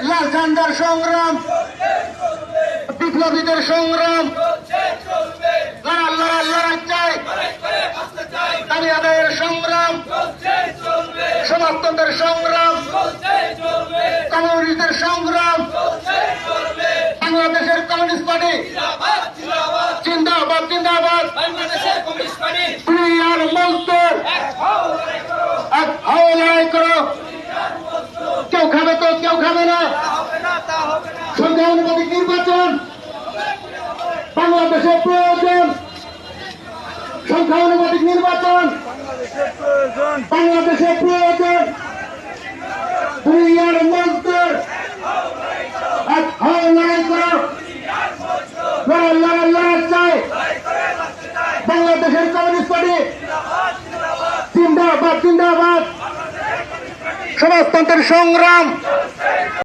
লাল লালচান্দার সংগ্রাম, বিপ্লবীদের সংগ্রাম। যারা আল্লাহ লড়াই চাই দাবি আদায়ের সংগ্রাম সমাপ্তদের সংগ্রাম কমিউনিস্টের সংগ্রাম, বাংলাদেশের কমিউনিস্ট পার্টি সংখ্যানুপাতিক নির্বাচন বাংলাদেশের প্রয়োজন। সংখ্যানুপাতিক নির্বাচন বাংলাদেশের প্রয়োজন। প্রিয়ার মজদুর এক হাওয়া লড়াই করো। লড়াই লড়াই লড়াই চাই। বাংলাদেশের কমিউনিস্ট পার্টি জিন্দাবাদ জিন্দাবাদ। সমাজতন্ত্রের সংগ্রাম।